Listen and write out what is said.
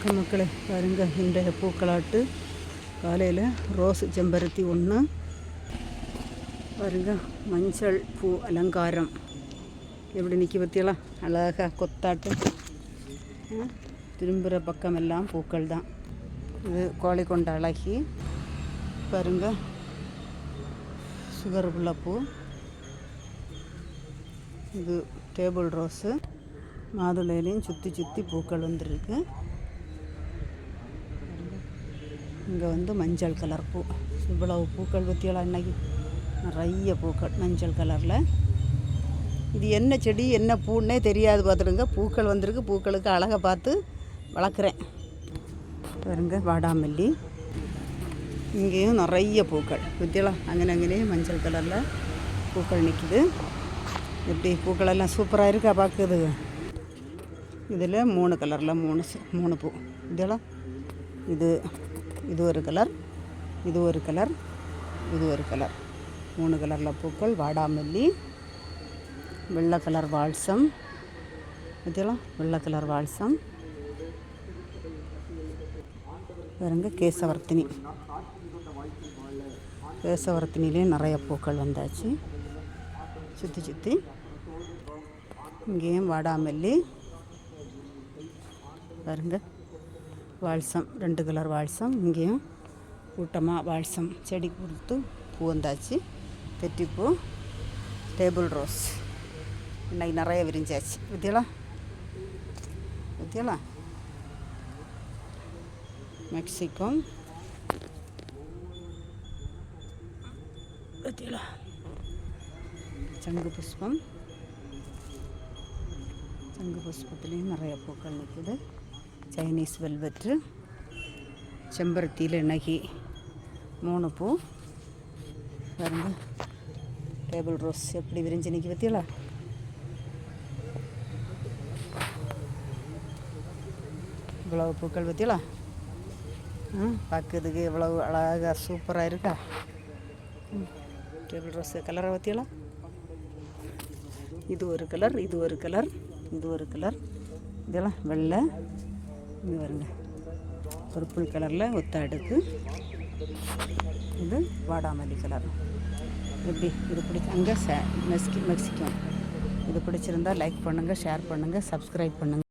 வணக்கம் மக்களை. பாருங்க இன்றைய பூக்களாட்டு. காலையில் ரோஸ் செம்பருத்தி ஒன்று பாருங்க மஞ்சள் பூ அலங்காரம். எப்படி நிற்க பற்றியெல்லாம் அழகாக கொத்தாட்டு திரும்புகிற பக்கமெல்லாம் பூக்கள் தான். இது கோழி கொண்ட அழகி. பாருங்க சுகர் உள்ள பூ. இது டேபிள் ரோஸு. மாதுளையிலையும் சுற்றி சுற்றி பூக்கள் வந்துருக்கு. இங்கே வந்து மஞ்சள் கலர் பூ. இவ்வளவு பூக்கள் பற்றியெல்லாம் அன்னைக்கு நிறைய பூக்கள் மஞ்சள் கலரில். இது என்ன செடி என்ன பூன்னே தெரியாது பார்த்துடுங்க. பூக்கள் வந்திருக்கு. பூக்களுக்கு அழகை பார்த்து வளர்க்குறேன். பாருங்க வாடாமல்லி. இங்கேயும் நிறைய பூக்கள். பற்றியெல்லாம் அங்கே அங்கேயே மஞ்சள் கலரில் பூக்கள் நிற்கிது எப்படி பூக்களெல்லாம் சூப்பராக இருக்கா பார்க்குது. இதில் மூணு கலரில் மூணு மூணு பூ. இதெல்லாம் இது இது ஒரு கலர் இது ஒரு கலர் இது ஒரு கலர். மூணு கலரில் பூக்கள் வாடாமல்லி வெள்ளை கலர் வால்சம். இதெல்லாம் வெள்ளை கலர் வால்சம். பாருங்க கேசவர்த்தினி. கேசவர்த்தினிலேயும் நிறைய பூக்கள் வந்தாச்சு. சுற்றி சுற்றி இங்கேயும் வாடாமல்லி. பாருங்கள் வால்சம் ரெண்டு கலர் வால்சம் இங்கேயும் கூட்டமாக வால்சம் செடி கொடுத்து பூ வந்தாச்சு. தெட்டிப்பூ டேபிள் ரோஸ் இன்னைக்கு நிறைய விரிஞ்சாச்சு. பற்றியலா பற்றியலா மெக்சிகம் பற்றியலா சங்கு புஷ்பம். சங்கு புஷ்பத்துலேயும் நிறைய பூக்கள் நிற்குது சைனீஸ் வெல்வெட்டு செம்பருத்தியில் நகி மூணு பூ. பாருங்க டேபிள் ரோஸ் எப்படி விரிஞ்சு நிற்கி பற்றியலா இவ்வளவு பூக்கள் பற்றியலா ஆ பார்க்கறதுக்கு இவ்வளவு அழகாக சூப்பராக இருக்கா? ம், டேபிள் ரோஸ் கலரை பற்றியலா இது ஒரு கலர் இது ஒரு கலர் இது ஒரு கலர் இதெல்லாம் வெள்ளை இது வருங்க பர்பிள் கலரில் ஒத்த அடுக்கு இது வாடாமல்லி கலர் எப்படி? இது பிடிச்சி அங்கே மெக்சிகோ இது பிடிச்சிருந்தா லைக் பண்ணுங்கள் ஷேர் பண்ணுங்கள் சப்ஸ்கிரைப் பண்ணுங்கள்